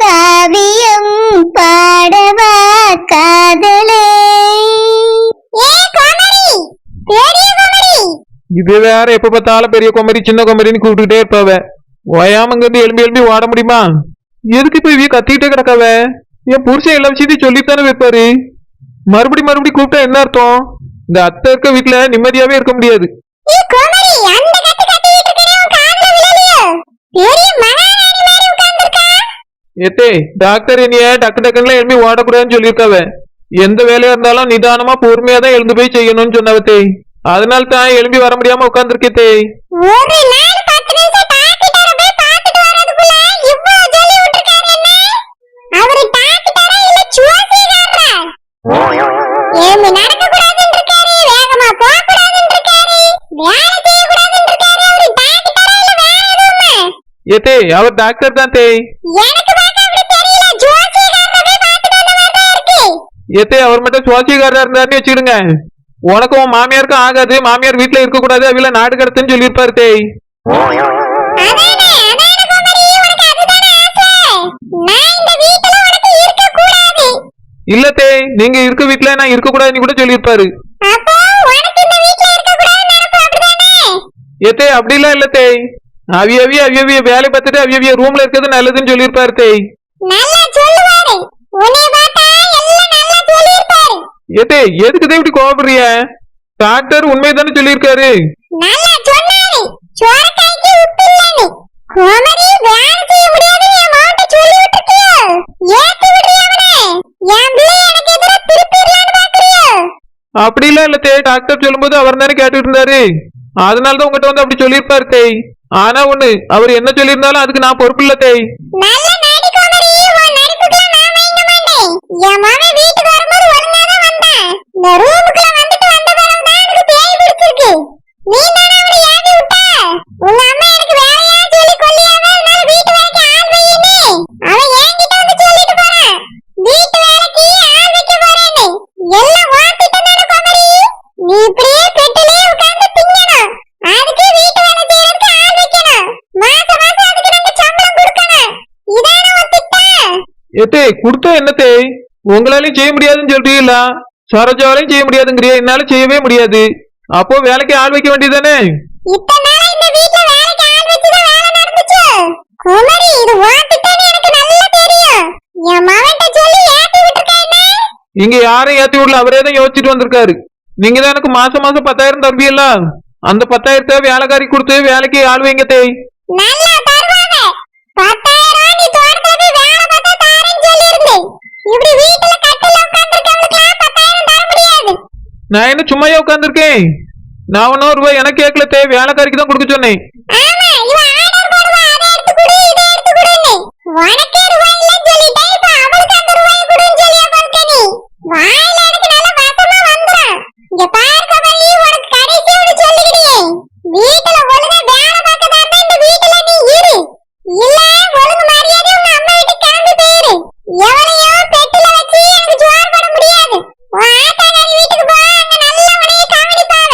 காவியம் பாடவா காதலே. பெரிய இது வேற எப்ப பார்த்தாலும் பெரிய குமரி சின்ன குமரின்னு கூப்பிட்டுட்டே இருப்பாவ. ஓயாம இருந்து எலும்பி எலும்பி ஓட முடியுமா? எதுக்கு இப்ப இவ கத்திக்கிட்டே கிடக்காவ? என் புருஷன் எல்லா விஷயத்தையும் சொல்லித்தானே வைப்பாரு. மறுபடி மறுபடி கூப்பிட்டா என்ன அர்த்தம்? இந்த அத்தை இருக்க வீட்டுல நிம்மதியாவே இருக்க முடியாது. ஏ கோமரி அந்த கத்து கத்திட்டு இருக்கறவன் காதுல விழலையோ பெரிய மகாராணி மாதிரி உட்கார்ந்திருக்கா ஏத்தே டாக்டர் என்னைய டக்கு டக்குன்னு எழுப்பி ஓடக்கூடாதுன்னு சொல்லியிருக்காவ. எந்த வேலையா இருந்தாலும் நிதானமா பொறுமையா தான் எழுந்து போய் செய்யணும்னு சொன்னவத்தே அதனால தான் எழும்பி வர முடியாம உட்காந்துருக்கே ஏத்தே அவர் டாக்டர் தான் தேய் எத்தே ஏத்தே அவர் மட்டும் சுவாசிகாரா இருந்தாருன்னு வச்சுடுங்க உனக்கும் உன் மாமியாருக்கும் ஆகாது. மாமியார் வீட்டுல இருக்க கூடாது அவில நாடு கடத்துன்னு சொல்லியிருப்பாரு தேய் இல்ல தேய் நீங்க இருக்க வீட்டுல நான் இருக்க கூடாதுன்னு கூட சொல்லியிருப்பாரு. ஏத்தே அப்படிலாம் இல்ல தேய் அவி அவி அவி அவிய வேலை பார்த்துட்டு அவி அவிய ரூம்ல இருக்கிறது நல்லதுன்னு சொல்லியிருப்பாரு தேய் நல்லா சொல்லுவாரு. உன்னை பார்த்தா ஏத்தே எதுக்கு தேய் இப்படி கோபப்படுறிய டாக்டர் உண்மைதானே சொல்லியிருக்காரு. அப்படிலாம் இல்ல தேய் டாக்டர் சொல்லும்போது அவர் தானே கேட்டுட்டு இருந்தாரு அதனாலதான் உங்ககிட்ட வந்து அப்படி சொல்லியிருப்பாரு தேய் ஆனா ஒண்ணு அவர் என்ன சொல்லியிருந்தாலும் அதுக்கு நான் பொறுப்பு இல்ல தேய் என் மகன் வீட்டுக்கு வரும்போது ஒழுங்கா தான் வந்தான் இந்த ரூமுக்குள்ள வந்துட்டு வந்த எனக்கு பேய் பிடிச்சிருக்கு. நீ விட்ட? உங்க அம்மா எனக்கு வேலையா சொல்லி கொல்லியாம வீட்டு வேலைக்கு ஆள் அவன் என்கிட்ட வந்து சொல்லிட்டு போறான் வீட்டு வேலைக்கு ஆள் வைக்க போறேன்னு. எல்லாம் வாத்திட்டு நீ இப்படியே பெட்டிலே உட்கார்ந்து திங்கணும். அதுக்கு வீட்டு வேலை செய்யறதுக்கு ஆள் வைக்கணும். மாசம் அதுக்கு சம்பளம் கொடுக்கணும். உன் திட்டம்? ஏத்தே கொடுத்தா என்ன உங்களாலையும் செய்ய முடியாதுன்னு சொல்றீங்களா? சரோஜாவாலையும் செய்ய முடியாதுங்கிறிய. என்னால செய்யவே முடியாது. அப்போ வேலைக்கு ஆள் வைக்க வேண்டியதானே இங்க யாரையும் ஏத்தி விடல. அவரே தான் யோசிச்சுட்டு வந்திருக்காரு. நீங்க தான் எனக்கு மாசம் மாசம் பத்தாயிரம் தருவீல்ல? அந்த பத்தாயிரத்தை வேலைக்காரி கொடுத்து வேலைக்கு ஆள் வைங்க தேய் நல்லா தருவாங்க. நான் என்ன சும்மாயே உட்காந்துருக்கேன் நான் ஒன்னும் ரூபாய் எனக்கு கேட்கல தேவை வேலைக்காரிக்கு தான் கொடுக்க சொன்னேன். உனக்கே ரூபாய் இல்லைன்னு சொல்லிட்டேன் இப்ப அவளுக்கு அந்த ரூபாய் கொடுன்னு சொல்லியா பார்த்த நீ வாயில எனக்கு நல்ல வசமா வந்துடும் இங்க பாரு கபலி உனக்கு கடைசி ஒன்று சொல்லிக்கிடியே வீட்டுல ஒழுங்கா வேலை பார்க்கதா இருந்தா இந்த வீட்டுல நீ இரு இல்ல ஒழுங்கு மரியாதை உங்க அம்மா வீட்டுக்கு கிளம்பி போயிரு எவனையோ பெட்டில வச்சு எனக்கு ஜோர் போட முடியாது உன் ஆத்தாக்காரி வீட்டுக்கு போ அங்க நல்ல உனைய கவனிப்பாவ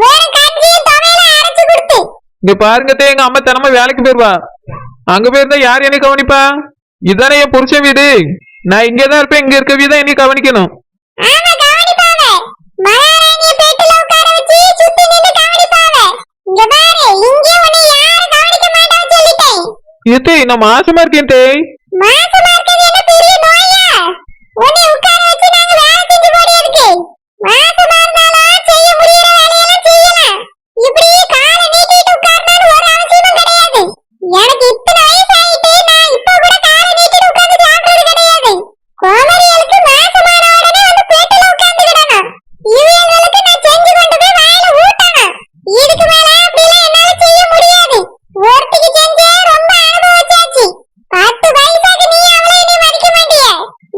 வெறும் கஞ்சியும் துவையில அரைச்சு கொடுத்து இங்க பாருங்க தேய் எங்க அம்மா தினமும் வேலைக்கு போயிருவா. அங்க போயிருந்தா யார் என்னை கவனிப்பா? இதானே என் புருஷன் வீடு. நான் இங்கே தான் இருப்பேன் இங்க இருக்க வீதான் என்னை கவனிக்கணும். ஆமா கவனிப்பாவ மகாராணிய பேட்டுல உட்கார வச்சு சுத்தி நின்னு கவனிப்பாவ இங்க பாரு இங்கே உன்னை யாரும் கவனிக்க மாட்டான்னு சொல்லிட்டேன் ஏத்தே நான் மாசமா இருக்கேன் தேய் மாசமா இருக்கிறது என்ன பெரிய நோயா உன்னை உட்கார வச்சு நாங்க வேலை செஞ்சு போடியதுக்கு மாசமா இருந்தாலும் செய்ய முடியற வேலையெல்லாம் செய்யலாம் இப்படி காலை நீட்டிட்டு உட்கார்ந்தான்னு ஒரு அவசியமும் கிடையாது எனக்கு இத்தனை வயசு ஆயிட்டு நான் இப்ப கூட காலை நீட்டிட்டு உட்கார்ந்து சாப்பிடுறது கிடையாது கோமரியலுக்கு மாசமான உடனே வந்து பேட்டுல உட்கார்ந்துக்கிடணும் இவங்களுக்கு நான் செஞ்சு கொண்டு போய் வாயில ஊட்டணும் இதுக்கு மேல அப்படிலாம் என்னால செய்ய முடியாது ஒருத்திக்கு செஞ்சே ரொம்ப அனுபவிச்சாச்சு பத்து வயசாக நீ அவளை நீ மதிக்க மாட்டிய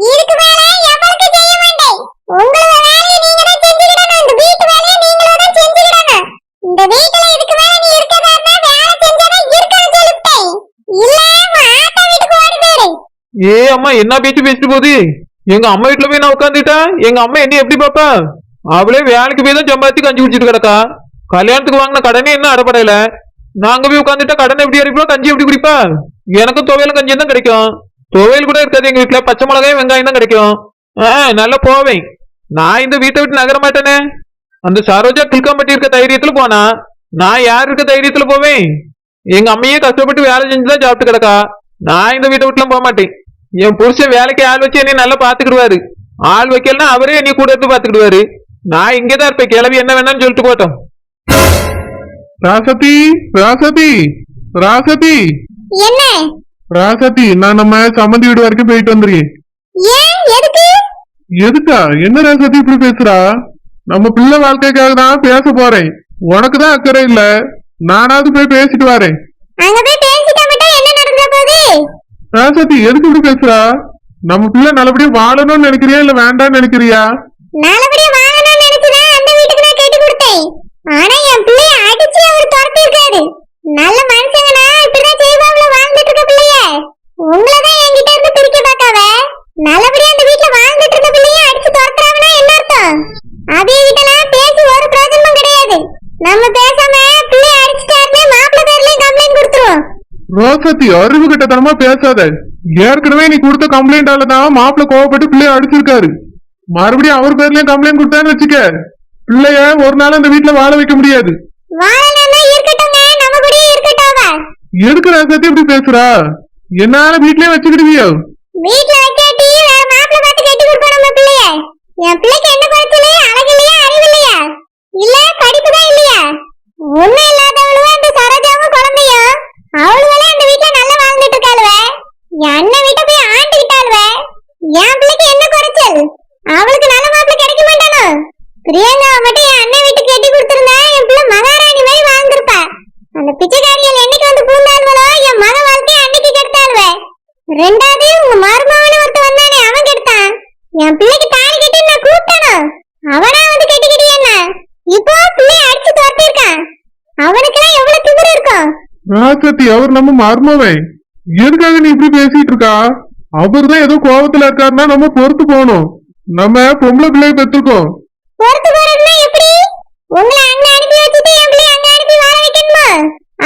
இதுக்கு மேல எவளுக்கு செய்ய மாட்டேன் உங்களோட வேலையை நீங்க தான் செஞ்சுக்கிடணும் இந்த வீட்டு வேலையை நீங்களும் தான் செஞ்சுக்கிடணும் இந்த வீட்டுல இதுக்கு மேல நீ இருக்கதா இருந்தா வேலை செஞ்சாதான் இருக்கணும் சொல்லிட்டேன் இல்ல உன் ஆத்தா வீட்டுக்கு ஓடி போயிரு ஏ அம்மா என்ன பேச்சு பேசிட்டு போகுது? எங்க அம்மா வீட்டுல போய் நான் உட்காந்துட்டா எங்க அம்மா என்ன எப்படி பாப்பா அவளே வேலைக்கு போய் தான் சம்பாத்தி கஞ்சி குடிச்சிட்டு கிடக்கா. கல்யாணத்துக்கு வாங்கின கடனே இன்னும் அடப்படையில? நாங்க போய் உட்காந்துட்டா கடன் எப்படி அடிப்போம் கஞ்சி எப்படி குடிப்பா? எனக்கும் துவையில கஞ்சி தான் கிடைக்கும். துவையல் கூட இருக்காது எங்க வீட்டுல. பச்சை மிளகாயும் வெங்காயம் தான் கிடைக்கும். ஆ நல்லா போவேன். நான் இந்த வீட்டை விட்டு நகர மாட்டேனே. அந்த சரோஜா கில்காம்பட்டி இருக்க தைரியத்துல போனா நான் யார் இருக்க தைரியத்துல போவேன்? எங்க அம்மையே கஷ்டப்பட்டு வேலை செஞ்சுதான் சாப்பிட்டு கிடக்கா. நான் இந்த வீட்டை விட்டுலாம் போக மாட்டேன். என் புருஷன் வேலைக்கு ஆள் வச்சு என்னை நல்லா பாத்துக்கிடுவாரு ஆள் வைக்கலன்னா அவரே என்னை கூட இருந்து பாத்துக்கிடுவாரு நான் இங்கதான் இருப்பேன். கிளவி என்ன வேணாம்னு சொல்லிட்டு போட்டோம் ராசதி ராசதி ராசதி. என்ன? ராசதி நான் நம்ம சம்மந்தி வீடு வரைக்கும் போயிட்டு வந்துருக்கேன். ஏன்? எதுக்கு? எதுக்கா? என்ன ராசதி இப்படி பேசுறா? நம்ம பிள்ளை வாழ்க்கைக்காக தான் பேச போறேன். உனக்கு தான் அக்கறை இல்ல. நானாவது போய் பேசிட்டு வரேன் அங்க போய் பேசிட்டா மட்டும் என்ன நடந்துற போகுது ராசாத்தி எதுக்கு இப்படி பேசுறா? நம்ம பிள்ளை நல்லபடியா வாழணும்னு நினைக்கிறியா இல்ல வேண்டாம்னு நினைக்கிறியா? நல்லபடியா வாங்கணும்னு நினைச்சுதான் அந்த வீட்டுக்கு நான் கேட்டு கொடுத்தேன் ஆனா என் பிள்ளைய அடிச்சு அவர் துரத்தி இருக்காரு நல்ல மனுஷங்கனா இப்படிதான் செய்வாங்கள வாழ்ந்துட்டு இருக்க பிள்ளைய உங்களதான் என்கிட்ட இருந்து பிரிக்க பார்க்காவ நல்லபடியா அந்த வீட்டுல வாழ்ந்துட்டு இருக்க பிள்ளைய அடிச்சு துரத்துறாங்கன்னா என்ன அர்த்தம் அதே வீட்டெல்லாம் பேசி ஒரு பிரயோஜனமும் கிடையாது நம்ம பேசாம பிள்ளைய அடிச்சுட்டாருன்னு மாப்பிள்ளை பேர்லயும் கம்ப்ளைண்ட் கொடுத்துருவோம் ரோசத்தி அறிவு கிட்டத்தனமா பேசாத. ஏற்கனவே நீ கொடுத்த கம்ப்ளைண்டால தான் மாப்பிள்ள கோவப்பட்டு பிள்ளைய அடிச்சிருக்காரு. மறுபடியும் அவர் பேர்லயும் கம்ப்ளைண்ட் கொடுத்தான்னு வச்சுக்க. பிள்ளைய ஒரு நாள் அந்த வீட்டுல வாழ வைக்க முடியாது. எதுக்கு ராசத்தி இப்படி பேசுறா? என்னால வீட்லயே வச்சுக்கிடுவியோ? வீட்ல வைக்காட்டி வேற மாப்பிள்ளை பார்த்து கட்டி கொடுக்கணும் நம்ம பிள்ளைய? என் பிள்ளைக்கு என்ன குறைச்சலே அழகு இல்லையா அறிவு இல்லையா இல்ல படிப்பு தான் இல்லையா ஒண்ணும் இல்லாதவளுவ அந்த சரோஜாவும் குழந்தையும் அவளுவெல்லாம் அந்த வீட்ல நல்லா வாழ்ந்துட்டு இருக்காளுவ என் அண்ணன் வீட்டை போய் ஆண்டுகிட்டாளுவ என் பிள்ளைக்கு என்ன குறைச்சல் அவளுக்கு நல்ல மாப்பிள்ளை கிடைக்க மாட்டானோ பிரியங்காவை மட்டும் என் அண்ணன் வீட்டுக்கு கட்டி கொடுத்திருந்தா என் பிள்ளை மகாராணி மாதிரி வாழ்ந்திருப்பா அந்த பிச்சைக்காரிகள் என்னைக்கு வந்து பூந்தாள்வளோ என் மக வாழ்க்கையை அன்னைக்கு கெடுத்தாள்வே ரெண்டாவது உங்க மருமகன் ஒருத்த வந்தானே அவன் கெடுத்தான். என் பிள்ளைக்கு தாலி கட்டி நான் கூப்பிட்டனும் அவனா வந்து கட்டிக்கிட்டு என்ன? இப்போ பிள்ளை அடிச்சு துரத்திருக்கான் அவனுக்கெல்லாம் எவ்வளவு திமிரு இருக்கும்? ராசத்தி அவர் நம்ம மர்மவன் எதுக்காக நீ இப்படி பேசிட்டு இருக்கா? அவர் தான் ஏதோ கோபத்துல இருக்காருன்னா நம்ம பொறுத்து போகணும். நம்ம பொம்பளை பிள்ளைய பெற்றுக்கோம் பொறுத்து போறதுன்னா எப்படி உங்களை அங்க அனுப்பி வச்சுட்டு என் பிள்ளை அங்க அனுப்பி வாழ வைக்கணுமா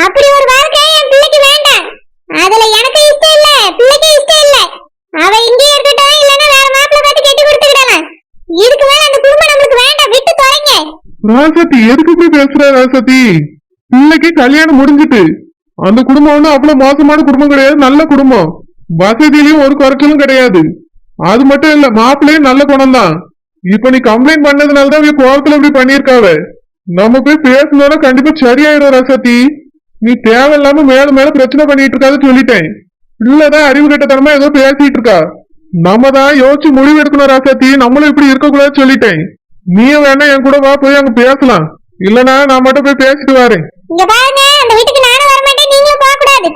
அப்படி ஒரு வாழ்க்கை என் பிள்ளைக்கு வேண்டாம் அதுல எனக்கு இஷ்டம் இல்ல பிள்ளைக்கு இஷ்டம் இல்ல அவ இங்கே இருக்கட்டும் இல்லன்னா வேற மாப்பிள்ளை பார்த்து கட்டி கொடுத்துக்கிடலாம் இதுக்கு மேல அந்த குடும்பம் நம்மளுக்கு வேண்டாம் விட்டு தொலைங்க ராசத்தி எதுக்கு இப்படி பேசுற ராசத்தி பிள்ளைக்கு கல்யாணம் முடிஞ்சிட்டு. அந்த குடும்பம் வந்து அவ்வளவு மோசமான குடும்பம் கிடையாது நல்ல குடும்பம். வசதியிலயும் ஒரு குறைச்சலும் கிடையாது. அது மட்டும் இல்ல மாப்பிள்ளையும் நல்ல குணம் தான். இப்ப நீ கம்ப்ளைண்ட் பண்ணதுனால தான் கோவத்துல இப்படி பண்ணிருக்காவ நம்ம போய் பேசணும்னா கண்டிப்பா சரியாயிடும் ரசதி நீ தேவையில்லாம மேல மேல பிரச்சனை பண்ணிட்டு இருக்காது சொல்லிட்டேன். இல்லதான் அறிவு கட்டத்தனமா ஏதோ பேசிட்டு இருக்கா. நம்ம தான் யோசிச்சு முடிவு எடுக்கணும் ராசாத்தி நம்மளும் இப்படி இருக்கக்கூடாது சொல்லிட்டேன். நீயும் வேணா என் கூட வா போய் அங்க பேசலாம். இல்லனா நான் மட்டும் போய் பேசிட்டு வரேன். இங்க பாருங்க அந்த வீட்டுக்கு நானும் வர மாட்டேன் நீங்களும் போக கூடாது.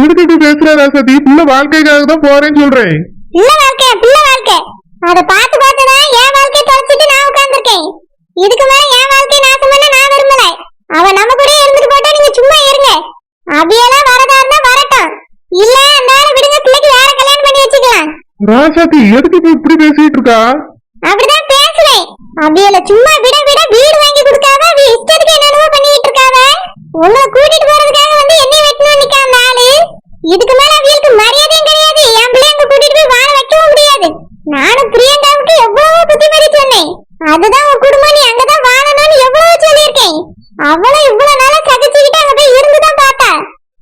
இதுக்கு இப்படி பேசுற ராசாத்தி பிள்ளை வாழ்க்கைக்காக தான் போறேன்னு சொல்றேன். பிள்ளை வாழ்க்கை பிள்ளை வாழ்க்கை. அதை பார்த்து பார்த்து தான் என் வாழ்க்கையை தொலைச்சிட்டு நான் உட்கார்ந்திருக்கேன். இதுக்கு மேல என் வாழ்க்கை நாசம் பண்ண நான் விரும்பல. அவ நம்ம கூட இருந்துட்டு போட்டா நீங்க சும்மா இருங்க. அபியெல்லாம் வரதா இருந்தா வரட்டும். இல்ல அந்த விடுங்க பிள்ளைக்கு வேற கல்யாணம் பண்ணி வச்சுக்கலாம்? ராசாத்தி எதுக்கு இப்ப இப்படி பேசிட்டு இருக்கா? அப்படிதான் பேசுவேன் அபியல சும்மா விட விட வீடு வாங்கி கொடுக்காத அவ இஷ்டத்துக்கு என்னென்னமோ பண்ணிட்டு இருக்காவ. உங்களை கூட்டிட்டு போறதுக்காக வந்து என்ன வெட்டணும் நிக்கா அந்த இதுக்கு மேல அவியலுக்கு மரியாதையும் கிடையாது. என் பிள்ளைங்க கூட்டிட்டு போய் வாழ வைக்கவும் முடியாது. நானும் பிரியங்காவுக்கு எவ்வளவோ புத்திமதி சொன்னேன். அதுதான் உன் குடும்பம். நீ அங்கதான் வாழணும்னு எவ்வளவோ சொல்லியிருக்கேன். அவளும் இவ்வளவு நாளா சகிச்சுக்கிட்டு அங்க போய் இருந்துதான் பார்த்தா.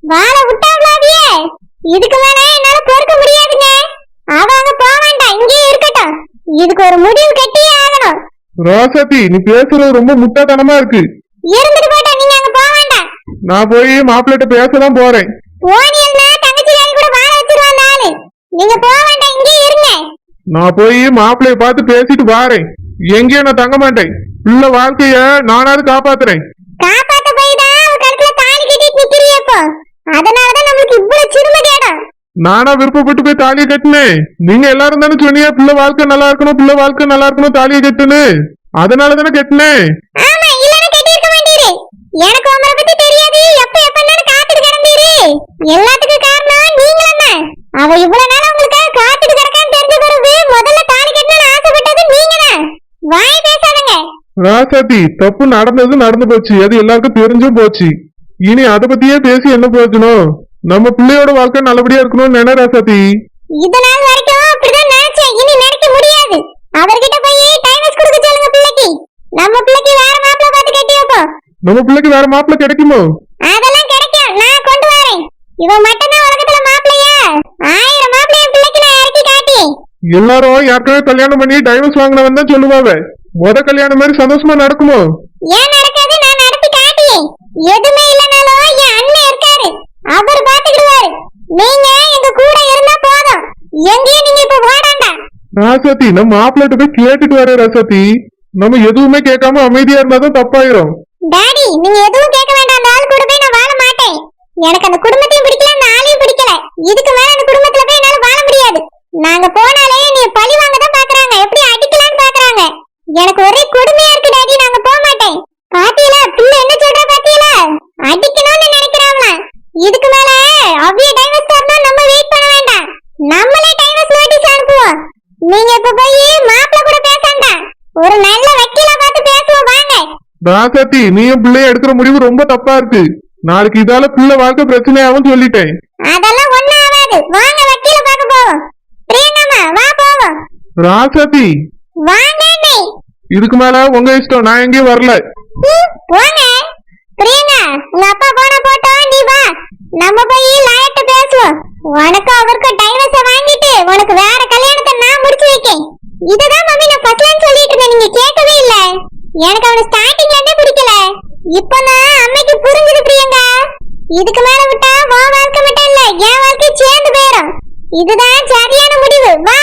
வாழ விட்டாவளாவியே இதுக்கு மேல என்னால பொறுக்க முடியாதுங்க அவ அங்க போக வேண்டாம் இங்கேயே இருக்கட்டும் இதுக்கு ஒரு முடிவு கட்டியே ஆகணும் ராசாத்தி நீ பேசுறது ரொம்ப முட்டாத்தனமா இருக்கு. இருந்துட்டு போட்டா நீங்க அங்க போக வேண்டாம். நான் போய் மாப்பிள்ளைகிட்ட பேசதான் போறேன். போனியல்னா தங்கச்சிக்காரி கூட வாழ வச்சிருவான் அந்த ஆளு நீங்க போக வேண்டாம் இங்கேயே இருங்க. நான் போய் மாப்பிள்ளைய பார்த்து பேசிட்டு வாரேன். எங்கேயும் நான் தங்க மாட்டேன். பிள்ளை வாழ்க்கைய நானாவது காப்பாத்துறேன். காப்பாத்த போய் தான் தாலி கட்டிட்டு இப்போ. அதனாலதான் நம்மளுக்கு இவ்வளவு சிறுமை நானா விருப்பப்பட்டு போய் தாலியை கட்டினேன். நீங்க எல்லாரும் தானே சொன்னீங்க பிள்ளை வாழ்க்கை நல்லா இருக்கணும் பிள்ளை வாழ்க்கை நல்லா இருக்கணும் தாலியை கட்டுன்னு. அதனால தானே கட்டினேன். எனக்கு உங்களை பத்தி தெரியாது. எப்ப எப்பன்னு காத்துட்டு கிடந்தீரு. எல்லாத்துக்கும் காரணம் நீங்களும் தான் அவ இவ்வளவு நாள் உங்களுக்காக காத்துட்டு கிடக்கான்னு தெரிஞ்ச பிறகு முதல்ல தாலி கட்டணும்னு ஆசைப்பட்டது நீங்க தான் வாய் பேசாதங்க. ராசாத்தி தப்பு நடந்தது நடந்து போச்சு. அது எல்லாருக்கும் தெரிஞ்சும் போச்சு. இனி அதை பத்தியே பேசி என்ன பிரயோஜனம்? நம்ம பிள்ளையோட வாழ்க்கை நல்லபடியா இருக்கணும்னு நினை ராசாத்தி இது நாள் வரைக்கும் அப்படிதான் நினைச்சேன். இனி நினைக்க முடியாது. அவர்கிட்ட போய் டைவர்ஸ் கொடுக்க சொல்லுங்க பிள்ளைக்கு. நம்ம பிள்ளைக்கு வேற மாப்பிள்ளை பார்த்து கட்டி வைப்போம் நம்ம பிள்ளைக்கு வேற மாப்பிள்ளை கிடைக்குமோ? அதெல்லாம் கிடைக்கும். நான் கொண்டு வரேன். இவன் மட்டும்தான் உலகத்துல மாப்பிள்ளையா? ஆயிரம் மாப்பிள்ளை என் பிள்ளைக்கு நான் இறக்கி காட்டி. எல்லாரும் யாருக்கவே கல்யாணம் பண்ணி டைவர்ஸ் வாங்கினவன் தான் சொல்லுவாங்க முத கல்யாணம் மாதிரி சந்தோஷமா நடக்குமோ? ஏன் நடக்காது? நான் நடத்தி காட்டி எதுவுமே இல்லனாலும் என் அண்ணன் அவர் பாத்துக்கிடுவாரு நீங்க எங்க கூட இருந்தா போதும். எங்கேயும் நீங்க இப்ப ஓடாண்டா ராசாத்தி நம்ம மாப்பிள்ளைகிட்ட போய் கேட்டுட்டு வர ராசாத்தி. நம்ம எதுவுமே கேட்காம அமைதியா இருந்தாதான் தப்பாயிரும். டாடி நீங்க எதுவும் கேட்க வேண்டாம். அந்த ஆள் கூட போய் நான் வாழ மாட்டேன். எனக்கு அந்த குடும்பத்தையும் பிடிக்கல அந்த ஆளையும் பிடிக்கல. இதுக்கு மேல அந்த குடும்பத்துல போய் என்னால வாழ முடியாது நாங்க போனாலே நீ பழி வாங்க தான் பாக்குறாங்க எப்படி அடிக்கலாம்னு பாக்குறாங்க எனக்கு ஒரே கொடுமையா இருக்கு டாடி நாங்க போக மாட்டேன் பாத்தீங்களா பிள்ளை என்ன சொல்றா பாத்தீங்களா அடிக்கணும்னு நினைக்கிறாங்களா இதுக்கு மேல அவ்விய டைவர்ஸ் தரணும் நம்ம வெயிட் பண்ண வேண்டாம் நம்மளே டைவர்ஸ் நோட்டீஸ் அனுப்புவோம் நீங்க இப்ப போய் மாப்பிள்ள கூட பேசண்டா ஒரு நல்ல வக்கீலா பார்த்து பேசுவோம் வாங்க. ராசாத்தி நீயும் பிள்ளைய எடுக்கிற முடிவு ரொம்ப தப்பா இருக்கு. நாளைக்கு இதால பிள்ளை வாழ்க்கை பிரச்சனையாவும் சொல்லிட்டேன். அதெல்லாம் ஒண்ணும் ஆகாது. வாங்க வக்கீல பார்க்க போவோம். பிரியங்கம்மா வா போவோம். ராசாத்தி வாங்க. இதுக்கு மேல உங்க இஷ்டம் நான் எங்கேயும் வரல. போங்க. பிரியங்கா உங்க அப்பா போன போட்டோம் நீ வா. நம்ம போய் லாயர்ட்ட பேசுவோம். உனக்கு அவருக்கு டைவர்ஸ வாங்கிட்டு உனக்கு வேற கல்யாணத்தை நான் முடிச்சு வைக்கேன் இதுதான் மம்மி நான் ஃபர்ஸ்ட்ல சொல்லிட்டு இருந்தேன் நீங்க கேட்கவே இல்ல எனக்கு அவன ஸ்டார்டிங்ல இருந்தே பிடிக்கல. இப்போ நான் அம்மைக்கு புரிஞ்சுது பிரியங்கா. இதுக்கு மேல விட்டா வா வாழ்க்கை மட்டும் இல்ல என் வாழ்க்கை சேர்ந்து போயிடும் இதுதான் சரியான முடிவு. வா.